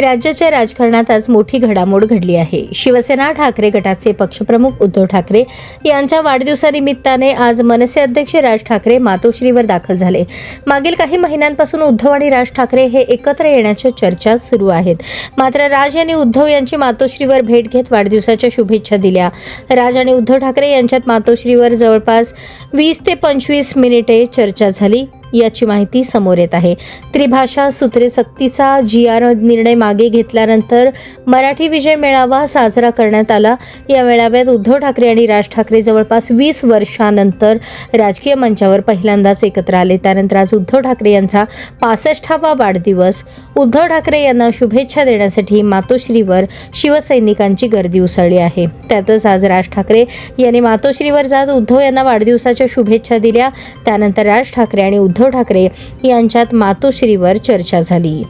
राज्याच्या राजकारणात आज मोठी घडामोड घडली आहे. शिवसेना ठाकरे गटाचे पक्षप्रमुख उद्धव ठाकरे यांच्या वाढदिवसानिमित्ताने आज मनसे अध्यक्ष राज ठाकरे मातोश्रीवर दाखल झाले. मागील काही महिन्यांपासून उद्धव आणि राज ठाकरे हे एकत्र येण्याच्या चर्चा सुरू आहेत. मात्र राज यांनी उद्धव यांची मातोश्रीवर भेट घेत वाढदिवसाच्या शुभेच्छा दिल्या. राज आणि उद्धव ठाकरे यांच्यात मातोश्रीवर जवळपास वीस ते पंचवीस मिनिटे चर्चा झाली. याची माहिती समोर येत आहे. त्रिभाषा सूत्रे सक्तीचा जी आर निर्णय मागे घेतल्यानंतर मराठी विजय मेळावा साजरा करण्यात आला. या मेळाव्यात उद्धव ठाकरे आणि राज ठाकरे जवळपास वीस वर्षानंतर राजकीय मंचावर पहिल्यांदाच एकत्र आले. त्यानंतर आज उद्धव ठाकरे यांचा पासष्टावा वाढदिवस. उद्धव ठाकरे यांना शुभेच्छा देण्यासाठी मातोश्रीवर शिवसैनिकांची गर्दी उसळली आहे. त्यातच आज राज ठाकरे यांनी मातोश्रीवर जात उद्धव यांना वाढदिवसाच्या शुभेच्छा दिल्या. त्यानंतर राज ठाकरे आणि उद्धव उद्धव ठाकरे यांच्यात मातोश्रीवर चर्चा झाली.